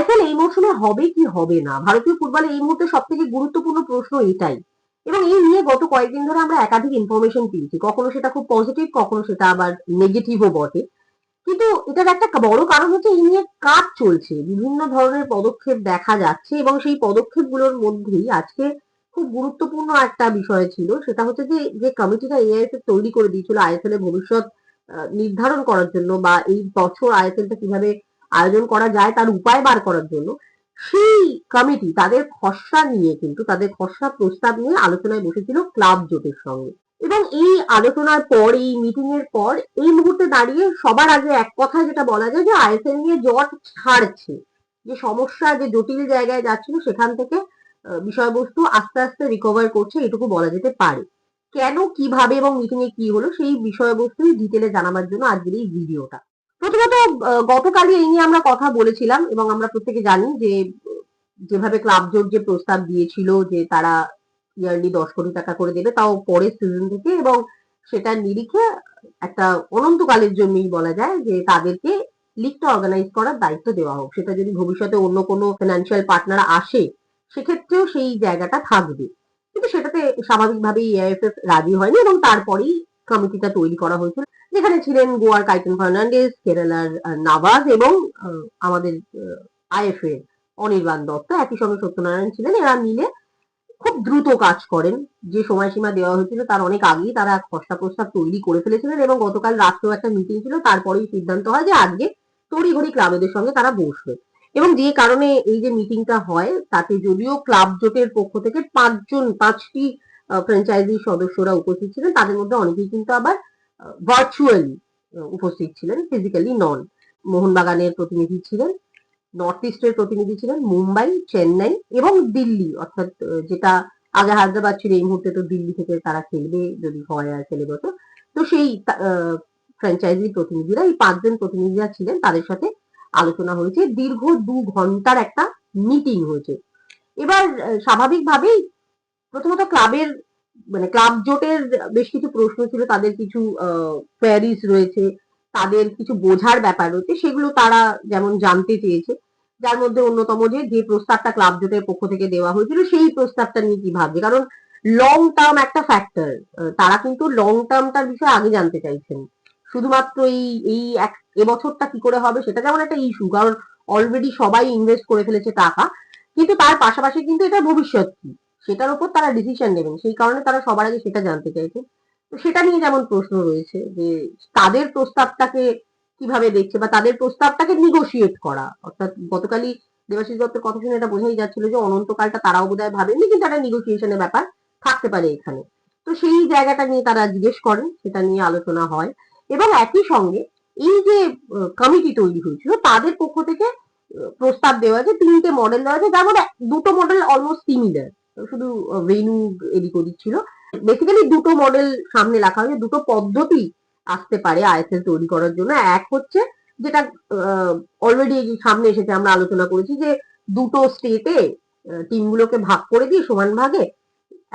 IPL এই মৌসুমে হবে কি হবে না? ভারতীয় ফুটবলে এই মুহূর্তে সব থেকে গুরুত্বপূর্ণ প্রশ্ন এটাই। এবং এই নিয়ে গত কয়েকদিন ধরে আমরা একাধিক ইনফরমেশন পেয়েছি। কখনো সেটা খুব পজিটিভ কখনো সেটা আবার নেগেটিভও বটে। কিন্তু এটার একটা বড় কারণ হচ্ছে এই নিয়ে কাজ চলছে। বিভিন্ন ধরনের পদক্ষেপ দেখা যাচ্ছে এবং সেই পদক্ষেপগুলোর মধ্যেই আজকে খুব গুরুত্বপূর্ণ একটা বিষয় ছিল। সেটা হচ্ছে যে যে কমিটিটা এআইএফ তৈরি করে দিয়েছিল আইএসএল এর ভবিষ্যৎ নির্ধারণ করার জন্য বা এই বছর আইএসএলটা কীভাবে আয়োজন করা যায় তার উপায় বার করার জন্য। সেই কমিটি তাদের খসড়া নিয়ে কিন্তু, তাদের খসড়া প্রস্তাব নিয়ে আলোচনায় বসেছিল ক্লাব জোটের সঙ্গে। এবং এই আলোচনার পর, এই মিটিং এর পর, এই মুহূর্তে দাঁড়িয়ে সবার আগে এক কথায় যেটা বলা যায় যে আইএসএল নিয়ে জট ছাড়ছে। যে সমস্যা, যে জটিল জায়গায় যাচ্ছিল, সেখান থেকে বিষয়বস্তু আস্তে আস্তে রিকভার করছে এটুকু বলা যেতে পারে। কেন, কীভাবে এবং মিটিং এ কি হলো, সেই বিষয়বস্তুই ডিটেলে জানাবার জন্য আজকের এই ভিডিওটা প্রথমত গতকালই এই নিয়ে আমরা কথা বলেছিলাম এবং আমরা প্রত্যেকে জানি যে, যেভাবে ক্লাব জোট যে প্রস্তাব দিয়েছিল যে তারা ইয়ারলি দশ কোটি টাকা করে দেবে, তাও পরের সিজন থেকে এবং সেটার নিরিখে একটা অনন্তকালের জন্যই বলা যায় যে তাদেরকে লিগটা অর্গানাইজ করার দায়িত্ব দেওয়া হোক। সেটা যদি ভবিষ্যতে অন্য কোনো ফিনান্সিয়াল পার্টনার আসে, সেক্ষেত্রেও সেই জায়গাটা থাকবে। কিন্তু সেটাতে স্বাভাবিকভাবেই এআইএফএফ রাজি হয়নি এবং তারপরেই কমিটিটা তৈরি করা হয়েছিল। যেখানে ছিলেন গোয়ার কাইটন ফার্নান্ডেস কেরালার নাভাজ এবং আমাদের আইএফ এর অনির্বাণ দত্ত। একই সঙ্গে সত্যনারায়ণ ছিলেন। এরা মিলে খুব দ্রুত কাজ করেন। যে সময়সীমা দেওয়া হয়েছিল তার অনেক আগেই তারা খসড়া প্রস্তাব তৈরি করে ফেলেছিলেন এবং গতকাল রাত্রেও একটা মিটিং ছিল। তারপরেই সিদ্ধান্ত হয় যে আজকে তড়িঘড়ি ক্লাবেদের সঙ্গে তারা বসবে। এবং যে কারণে এই যে মিটিংটা হয়, তাতে যদিও ক্লাব জোটের পক্ষ থেকে পাঁচজন, পাঁচটি ফ্র্যাঞ্চাইজি সদস্যরা উপস্থিত ছিলেন। তাদের মধ্যে অনেকেই কিন্তু আবার ভার্চুয়ালি উপস্থিত ছিলেন ফিজিক্যালি নন মোহনবাগানের প্রতিনিধি ছিলেন নর্থ ইস্টের প্রতিনিধি ছিলেন, মুম্বাই, চেন্নাই এবং দিল্লি। অর্থাৎ যেটা আগে হায়দ্রাবাদ ছিল, এই মুহূর্তে তো দিল্লি থেকে তারা খেলবে যদি হয় আর খেলে বতো তো সেই ফ্র্যাঞ্চাইজি প্রতিনিধিরা, এই পাঁচজন প্রতিনিধিরা ছিলেন। তাদের সাথে আলোচনা হয়েছে। দীর্ঘ দু ঘণ্টার একটা মিটিং হয়েছে। এবার স্বাভাবিকভাবেই প্রথমত ক্লাবের মানে ক্লাব জোটের বেশ কিছু প্রশ্ন ছিল, তাদের কিছু কোয়ারিজ রয়েছে, তাদের কিছু বোঝার ব্যাপার রয়েছে, সেগুলো তারা যেমন জানতে চেয়েছে, যার মধ্যে অন্যতম যে যে প্রস্তাবটা ক্লাব জোটের পক্ষ থেকে দেওয়া হয়েছিল, সেই প্রস্তাবটা নিয়ে কি ভাবছে? কারণ লং টার্ম একটা ফ্যাক্টর তারা কিন্তু লং টার্মটার বিষয়ে আগে জানতে চাইছেন। শুধুমাত্র এই এই এক এবছরটা কি করে হবে, সেটা যেমন একটা ইস্যু কারণ অলরেডি সবাই ইনভেস্ট করে ফেলেছে টাকা, কিন্তু তার পাশাপাশি কিন্তু এটা ভবিষ্যৎ কি? সেটার উপর তারা ডিসিশন নেবেন। সেই কারণে তারা সবার আগে সেটা জানতে চাইছে। তো সেটা নিয়ে যেমন প্রশ্ন রয়েছে যে, তাদের প্রস্তাবটাকে কীভাবে দেখছে বা তাদের প্রস্তাবটাকে নিগোশিয়েট করা? অর্থাৎ গতকালই দেবাশিস দত্তের কথা শুনে এটা বোঝাই যাচ্ছিল যে, অনন্তকালটা তারাও বোধহয় ভাবেননি কিন্তু একটা নিগোসিয়েশনের ব্যাপার থাকতে পারে এখানে। তো সেই জায়গাটা নিয়ে তারা জিজ্ঞেস করেন, সেটা নিয়ে আলোচনা হয়। এবং একই সঙ্গে এই যে কমিটি তৈরি হয়েছিল, তাদের পক্ষ থেকে প্রস্তাব দেওয়া আছে তিনটে মডেল দেওয়া আছে যার মধ্যে দুটো মডেল অলমোস্ট সিমিলার শুধু ভেনু এদিক ওদিক ছিল। বেসিক্যালি দুটো মডেল সামনে রাখা হয়েছে। দুটো পদ্ধতি আসতে পারে আইএসএল তৈরি করার জন্য। এক হচ্ছে যেটা অলরেডি সামনে এসেছে, আমরা আলোচনা করেছি যে দুটো স্টেটে টিমগুলোকে ভাগ করে দিয়ে সমান ভাগে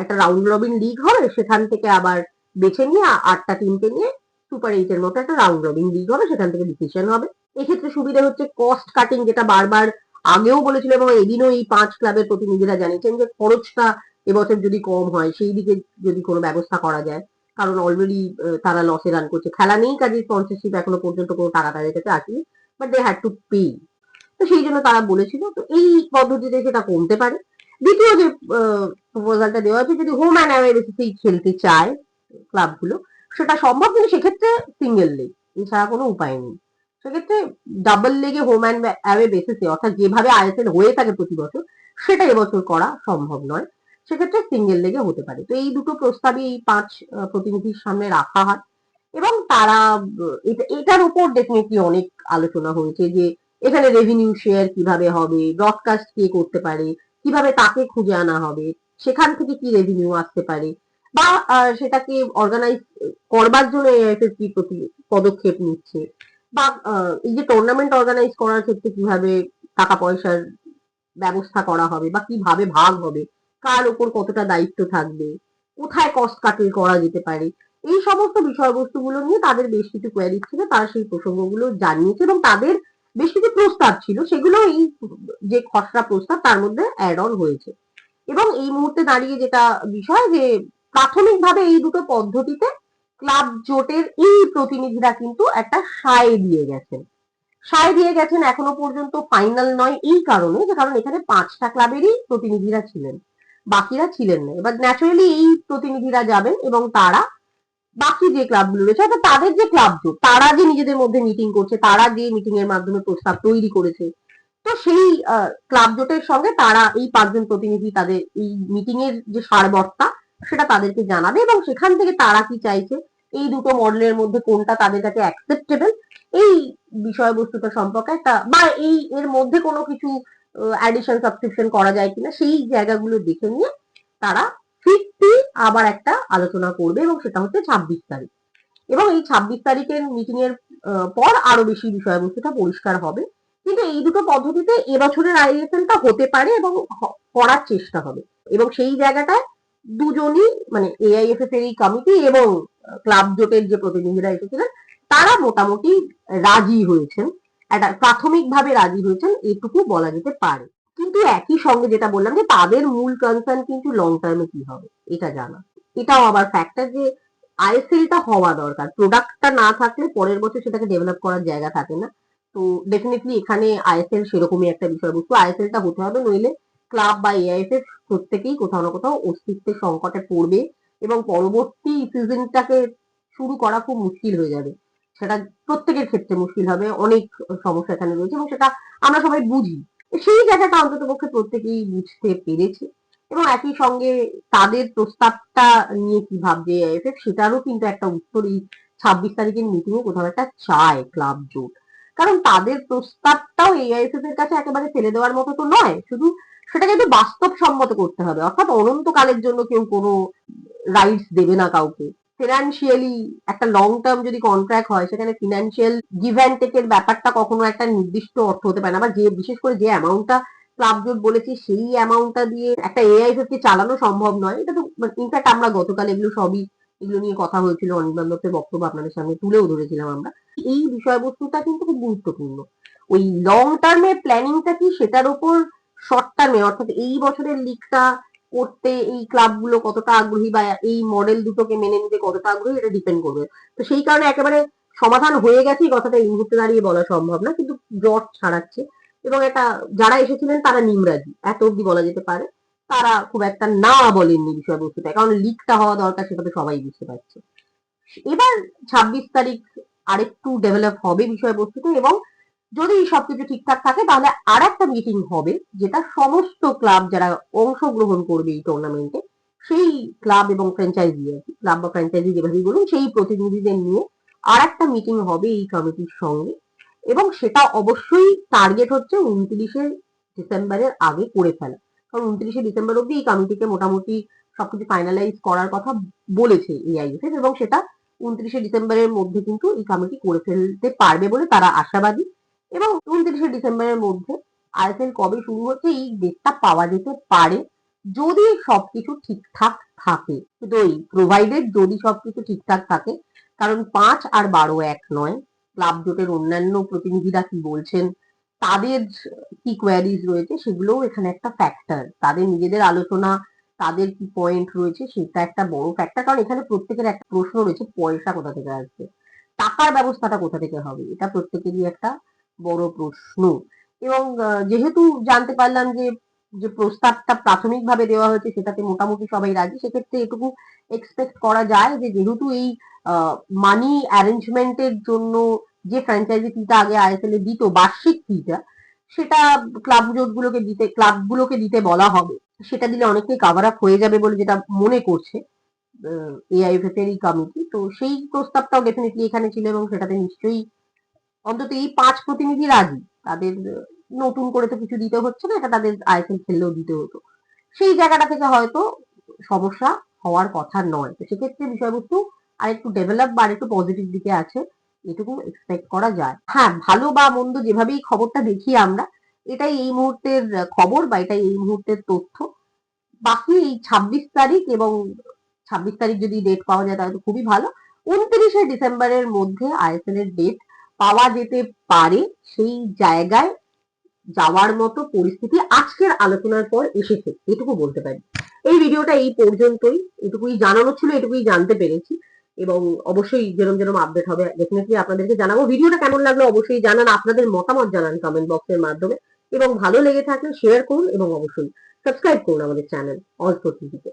একটা রাউন্ড রবিন লিগ হবে সেখান থেকে আবার বেছে নিয়ে আটটা টিমকে নিয়ে সুপার এইট এর মতো একটা রাউন্ড রবিন লিগ হবে। সেখান থেকে ডিসিশন হবে। এক্ষেত্রে সুবিধা হচ্ছে কস্ট কাটিং যেটা বারবার আগেও বলেছিল এবং এদিনও এই পাঁচ ক্লাবের প্রতিনিধিরা জানিয়েছেন যে খরচটা এবছর যদি কম হয়, সেই দিকে যদি কোনো ব্যবস্থা করা যায়। কারণ অলরেডি তারা লসে রান করছে। খেলা নেই কাজে স্পন্সরশিপ এখনও পর্যন্ত কোনো টাকা তাদের কাছে আসেনি but they had to pay তো সেই জন্য তারা বলেছিল, তো এই পদ্ধতিতে সেটা কমতে পারে। দ্বিতীয় যে প্রপোজালটা দেওয়া হয়েছে, যদি হোম অ্যান্ড অ্যাওয়ে বেসিসেই খেলতে চায় ক্লাবগুলো সেটা সম্ভব কিন্তু সেক্ষেত্রে সিঙ্গেল লেগ এছাড়া কোনো উপায় নেই। সেক্ষেত্রে ডাবল লেগে হোম অ্যান্ড অ্যাওয়ে বেসিসে অর্থাৎ যেভাবে আইএসএল হয়ে থাকে প্রতি বছর, সেটা এবছর করা সম্ভব নয়। সেক্ষেত্রে সিঙ্গেল লেগে হতে পারে। তো এই দুটো প্রস্তাবই এই পাঁচ প্রতিনিধির সামনে রাখা হয়। এবং তারা এটার উপর ডেফিনেটলি অনেক আলোচনা হয়েছে যে, এখানে রেভিনিউ শেয়ার কীভাবে হবে ব্রডকাস্ট কে করতে পারে, কীভাবে তাকে খুঁজে আনা হবে, সেখান থেকে কি রেভিনিউ আসতে পারে, বা সেটাকে অর্গানাইজ করবার জন্য এআইএফএস কি পদক্ষেপ নিচ্ছে। বা এই যে টুর্নামেন্ট অর্গানাইজ করার ক্ষেত্রে কীভাবে টাকা পয়সার ব্যবস্থা করা হবে বা কীভাবে ভাগ হবে, কার উপর কতটা দায়িত্ব থাকবে, কোথায় কস্ট কাটিং করা যেতে পারে, এই সমস্ত বিষয়বস্তুগুলো নিয়ে তাদের বেশ কিছু কোয়ারি ছিল, তারা সেই প্রসঙ্গগুলো জানিয়েছে এবং তাদের বেশ কিছু প্রস্তাব ছিল, সেগুলো এই যে খসড়া প্রস্তাব তার মধ্যে অ্যাড অন হয়েছে। এবং এই মুহূর্তে দাঁড়িয়ে যেটা বিষয় যে প্রাথমিকভাবে এই দুটো পদ্ধতিতে ক্লাব জোটের এই প্রতিনিধিরা কিন্তু একটা সায় দিয়ে গেছেন। সায় দিয়ে গেছেন এখনও পর্যন্ত ফাইনাল নয় এই কারণে যে কারণ এখানে পাঁচটা ক্লাবেরই প্রতিনিধিরা ছিলেন, বাকিরা ছিলেন না। এবার ন্যাচারালি এই প্রতিনিধিরা যাবেন এবং তারা বাকি যে ক্লাবগুলো রয়েছে, অর্থাৎ তাদের যে ক্লাব জোট, তারা যে নিজেদের মধ্যে মিটিং করছে, তারা যে মিটিং এর মাধ্যমে প্রস্তাব তৈরি করেছে, তো সেই ক্লাব জোটের সঙ্গে তারা এই পাঁচজন প্রতিনিধি তাদের এই মিটিং এর যে সারবর্তা, সেটা তাদেরকে জানাবে এবং সেখান থেকে তারা কি চাইছে এই দুটো মডেলের মধ্যে কোনটা তাদের কাছে অ্যাকসেপ্টেবল এই বিষয়বস্তুটা সম্পর্কে একটা বা এই এর মধ্যে কোনো কিছু অ্যাডিশন সাবস্ক্রিপশন করা যায় কিনা সেই জায়গাগুলো দেখে নিয়ে তারা ফিফটি আবার একটা আলোচনা করবে এবং সেটা হচ্ছে ছাব্বিশ তারিখ। এবং এই ছাব্বিশ তারিখের মিটিং এর পর আরও বেশি বিষয়বস্তুটা পরিষ্কার হবে। কিন্তু এই দুটো পদ্ধতিতে এবছরের আইএসএলটা হতে পারে এবং করার চেষ্টা হবে। এবং সেই জায়গাটায় দুজনই মানে এআইএফএফ এর এই কমিটি এবং ক্লাব জোটের যে প্রতিনিধিরা এসেছিলেন, তারা মোটামুটি রাজি হয়েছেন। একটা প্রাথমিকভাবে রাজি হয়েছেন এটুকু বলা যেতে পারে। কিন্তু একই সঙ্গে যেটা বললাম যে, তাদের মূল কনসার্ন কিন্তু লং টার্মে কি হবে, এটা জানা। এটাও আবার ফ্যাক্টর যে আইএসএলটা হওয়া দরকার। প্রোডাক্টটা না থাকলে পরের বছর সেটাকে ডেভেলপ করার জায়গা থাকে না। তো ডেফিনেটলি এখানে আইএসএল সেরকমই একটা বিষয়বস্তু। আইএসএলটা হতে হবে নইলে ক্লাব বা এআইএফএফ প্রত্যেকেই কোথাও না কোথাও অস্তিত্বের সংকটে পড়বে এবং পরবর্তী সিজনটাকে শুরু করা খুব মুশকিল হয়ে যাবে। সেটা প্রত্যেকের ক্ষেত্রে মুশকিল হবে, অনেক সমস্যা এখানে রয়েছে এবং সেটা আমরা সবাই বুঝি। সেই জায়গাটা অন্তত পক্ষে প্রত্যেকেই বুঝতে পেরেছে এবং একই সঙ্গে তাদের প্রস্তাবটা নিয়ে কি ভাবছে এআইএফএফ সেটারও কিন্তু একটা উত্তর এই ছাব্বিশ তারিখের মিটিং এ কোথাও একটা চায় ক্লাব জোট। কারণ তাদের প্রস্তাবটাও এআইএফএফ এর কাছে একেবারে ফেলে দেওয়ার মতো তো নয়, শুধু সেটাকে একটু বাস্তবসম্মত করতে হবে। অর্থাৎ অনন্তকালের জন্য কেউ কোনো রাইটস দেবে না কাউকে। ফিনান্সিয়ালি একটা লং টার্ম যদি কন্ট্রাক্ট হয়, সেখানে ফিনান্সিয়াল গিভ অ্যান্ড টেকের ব্যাপারটা কখনো একটা নির্দিষ্ট অর্থ হতে পারে না বা যে, বিশেষ করে যে অ্যামাউন্টটা ক্লাব জোট বলেছে, সেই অ্যামাউন্টটা দিয়ে একটা এআইএফএফ কে চালানো সম্ভব নয়। এটা তো ইনফ্যাক্ট আমরা গতকাল এগুলো সবই এগুলো নিয়ে কথা হয়েছিল। অনির্বাণ দত্তের বক্তব্য আপনাদের সামনে তুলেও ধরেছিলাম আমরা। এই বিষয়বস্তুটা কিন্তু খুব গুরুত্বপূর্ণ। ওই লং টার্মে প্ল্যানিংটা কি সেটার উপর শর্ট টার্মে অর্থাৎ এই বছরের লিগটা করতে এই ক্লাবগুলো কতটা আগ্রহী বা এই মডেল দুটোকে মেনে নিতে কতটা আগ্রহী, এটা ডিপেন্ড করবে। তো সেই কারণে একেবারে সমাধান হয়ে গেছে এই কথাটা এই মুহূর্তে দাঁড়িয়ে বলা সম্ভব না, কিন্তু জট ছাড়াচ্ছে। এবং এটা যারা এসেছিলেন তারা নিমরাজি, এত অব্দি বলা যেতে পারে। তারা খুব একটা না বলেননি বিষয়বস্তুটা, কারণ লিকটা হওয়া দরকার, সেটা তো সবাই বুঝতে পারছে। এবার ছাব্বিশ তারিখ আরেকটু ডেভেলপ হবে বিষয়বস্তুটা, এবং যদি সবকিছু ঠিকঠাক থাকে, তাহলে আর একটা মিটিং হবে, যেটা সমস্ত ক্লাব যারা অংশগ্রহণ করবে এই টুর্নামেন্টে সেই ক্লাব এবং ফ্র্যাঞ্চাইজি আর কি ক্লাব বা ফ্র্যাঞ্চাইজি যেভাবেই বলুন, সেই প্রতিনিধিদের নিয়ে আর একটা মিটিং হবে এই কমিটির সঙ্গে। এবং সেটা অবশ্যই টার্গেট হচ্ছে উনত্রিশে ডিসেম্বরের আগে করে ফেলা। কারণ উনত্রিশে ডিসেম্বর অব্দি এই কমিটিকে মোটামুটি সবকিছু ফাইনালাইজ করার কথা বলেছে এআইএফএফ এবং সেটা উনত্রিশে ডিসেম্বরের মধ্যে কিন্তু এই কমিটি করে ফেলতে পারবে বলে তারা আশাবাদী। এবং উনত্রিশে ডিসেম্বরের মধ্যে আইএসএল কবে শুরু হচ্ছে এই ডেটটা পাওয়া যেতে পারে। যদি সবকিছু ঠিকঠাক থাকে কিন্তু ওই প্রোভাইডেড যদি সবকিছু ঠিকঠাক থাকে, কারণ পাঁচ আর বারো এক নয়, ক্লাব জোটের অন্যান্য প্রতিনিধিরা কি বলছেন, তাদের কি কোয়ারিজ রয়েছে সেগুলোও এখানে একটা ফ্যাক্টর তাদের নিজেদের আলোচনা, তাদের কি পয়েন্ট রয়েছে সেটা একটা বড় ফ্যাক্টর কারণ এখানে প্রত্যেকের একটা প্রশ্ন রয়েছে, পয়সা কোথা থেকে আসবে? টাকার ব্যবস্থাটা কোথা থেকে হবে? এটা প্রত্যেকেরই একটা বড় প্রশ্ন। এবং যেহেতু জানতে পারলাম যে যে প্রস্তাবটা প্রাথমিকভাবে দেওয়া হয়েছে, সেটাতে মোটামুটি সবাই রাজি, সেক্ষেত্রে এটুকু এক্সপেক্ট করা যায় যে, যেহেতু এই মানি অ্যারেঞ্জমেন্টের জন্য যে ফ্র্যাঞ্চাইজি ফিটা আগে আইএসএল এ দিত, বার্ষিক ফিটা সেটা ক্লাব জোটগুলোকে দিতে ক্লাবগুলোকে দিতে বলা হবে। সেটা দিলে অনেকটাই কাভার আপ হয়ে যাবে বলে যেটা মনে করছে এআইএফএফ এর এই কমিটি তো সেই প্রস্তাবটাও ডেফিনেটলি এখানে ছিল এবং সেটাতে নিশ্চয়ই অন্তত এই পাঁচ প্রতিনিধি রাজি। তাদের নতুন করে তো কিছু দিতে হচ্ছে না, এটা তাদের আইএসএল খেললেও দিতে হতো। সেই জায়গাটা থেকে হয়তো সমস্যা হওয়ার কথা নয়। তো সেক্ষেত্রে বিষয়বস্তু আর একটু ডেভেলপ বা একটু পজিটিভ দিকে আছে, এটুকু এক্সপেক্ট করা যায়। হ্যাঁ ভালো বা মন্দ যেভাবেই খবরটা দেখি আমরা, এটাই এই মুহূর্তের খবর বা এটাই এই মুহূর্তের তথ্য। বাকি এই ছাব্বিশ তারিখ এবং ছাব্বিশ তারিখ যদি ডেট পাওয়া যায় তাহলে তো খুবই ভালো। উনত্রিশে ডিসেম্বরের মধ্যে আইএসএল এর ডেট পাওয়া যেতে পারে সেই জায়গায় যাওয়ার মতো পরিস্থিতি আজকের আলোচনার পর এসেছে। এটুকু বলতে পারি। এই ভিডিওটা এই পর্যন্তই। এটুকুই জানানো ছিল, এটুকুই জানতে পেরেছি এবং অবশ্যই যেরকম যেরকম আপডেট হবে ডেফিনেটলি আপনাদেরকে জানাব। ভিডিওটা কেমন লাগল অবশ্যই জানান, আপনাদের মতামত জানান কমেন্ট বক্সের মাধ্যমে। এবং ভালো লেগে থাকলে শেয়ার করুন এবং অবশ্যই সাবস্ক্রাইব করুন আমাদের চ্যানেল অল্প টিভিতে